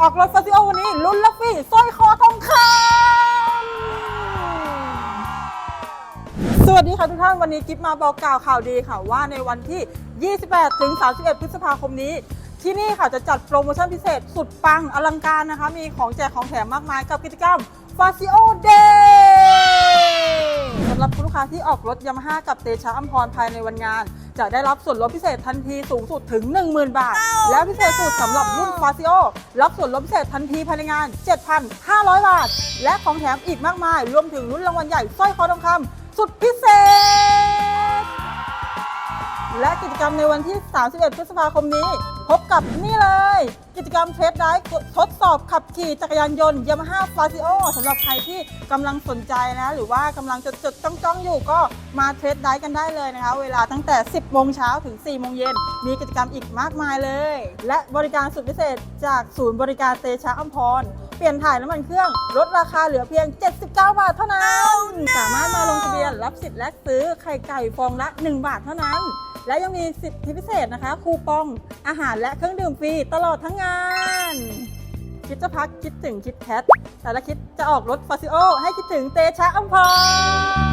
ออกรถฟาซิโอวันนี้ลุ้นลัฟฟี่สร้อยคอทองคำสวัสดีค่ะทุกท่านวันนี้กิฟมาบอกกล่าวข่าวดีค่ะว่าในวันที่ 28 ถึง 31 พฤษภาคมนี้ ที่นี่ค่ะจะจัดโปรโมชั่นพิเศษสุดปังอลังการนะคะ มีของแจกของแถมมากมายกับกิจกรรมฟาซิโอเดย์ ออกรถยามาฮ่ากับเตชะอัมพรภายในวันงาน จะได้รับส่วนลดพิเศษทันทีสูงสุดถึง 10,000 บาท และพิเศษสุดสำหรับรุ่น f a c i o รับส่วนลดพิเศษทันทีภายในงาน 7,500 บาท และของแถมอีกมากมาย รวมถึงรุ่นรางวัลใหญ่สร้อยคอทองคำสุดพิเศษ และกิจกรรมในวันที่ 31 พฤษภาคมนี้ พบกับนี่เลย กิจกรรมเทสไดรฟ์ทดสอบขับขี่จักรยานยนต์ Yamaha f a z i o สำหรับใครที่กำลังสนใจนะ หรือว่ากำลังจดจดจ้องจ้องๆ อยู่ก็มาเทสไดรฟ์กันได้เลยนะคะ เวลาตั้งแต่ 10 โมงเช้าถึง 4 โมงเย็น มีกิจกรรมอีกมากมายเลย และบริการสุดพิเศษจากศูนย์บริการเตชะอัมพรเปลี่ยนถ่ายน้ำมันเครื่องลดราคาเหลือเพียง 79 บาทเท่านั้น สามารถมาลงทะเบียนรับสิทธิ์แลกซื้อไข่ไก่ฟองละ 1 บาทเท่านั้น และยังมีสิทธิพิเศษนะคะ คูปองอาหารและเครื่องดื่มฟรีตลอดทั้งงาน คิดจะพักคิดถึงคิดแคทแต่ละคิดจะออกรถฟาซิโอ ให้คิดถึงเตชะอัมพร